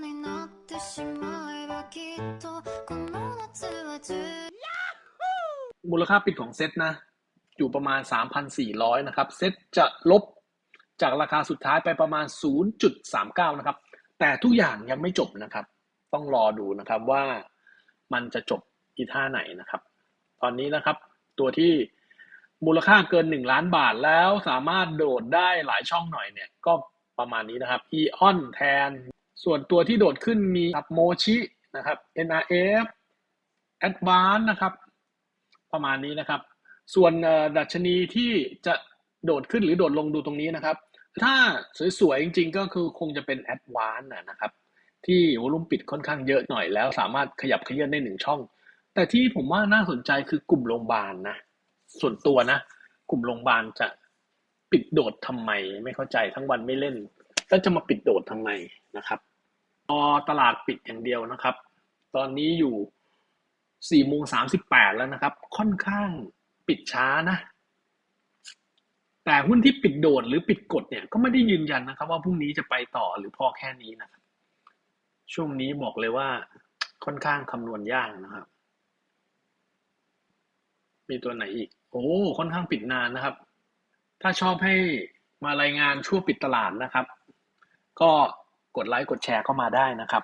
になってしまえばきっとこの夏は充 มูลค่าปิดของเซ็ตนะ อยู่ประมาณ 3,400 นะครับ เซ็ตจะลบจากราคาสุดท้ายไปประมาณ 0.39 นะครับ แต่ทุกอย่างยังไม่จบนะครับ ต้องรอดูนะครับว่ามันจะจบอีท่าไหนนะครับ ตอนนี้นะครับ ตัวที่มูลค่าเกิน 1 ล้านบาทแล้วสามารถโดดได้หลายช่องหน่อยเนี่ย ก็ประมาณนี้นะครับ e on แทน ส่วนตัวที่โดดขึ้นมีครับโมชินะครับ NRF Advance นะครับ ประมาณนี้นะครับ ส่วนดัชนีที่จะโดดขึ้นหรือโดดลงดูตรงนี้นะครับ ถ้าสวยๆ จริงๆ ก็คือคงจะเป็น Advance นะนะครับ ที่วอลุ่มปิดค่อนข้างเยอะหน่อยแล้วสามารถขยับเขยื้อนได้หนึ่งช่อง แต่ที่ผมว่าน่าสนใจคือกลุ่มโรงพยาบาลนะ ส่วนตัวนะ กลุ่มโรงพยาบาลจะปิดโดดทำไมไม่เข้าใจทั้งวันไม่เล่น แล้วจะมาปิดโดดทำไมนะครับพอตลาดปิดอย่างเดียวนะครับ ตอนนี้อยู่สี่โมงสามสิบแปดแล้วนะครับ ค่อนข้างปิดช้านะ แต่หุ้นที่ปิดโดดหรือปิดกดเนี่ยก็ไม่ได้ยืนยันนะครับ ว่าพรุ่งนี้จะไปต่อหรือพอแค่นี้นะครับ ช่วงนี้บอกเลยว่าค่อนข้างคำนวณยากนะครับ มีตัวไหนอีก โอ้ค่อนข้างปิดนานนะครับ ถ้าชอบให้มารายงานช่วงปิดตลาดนะครับ ก็กดไลค์กดแชร์เข้ามาได้นะครับ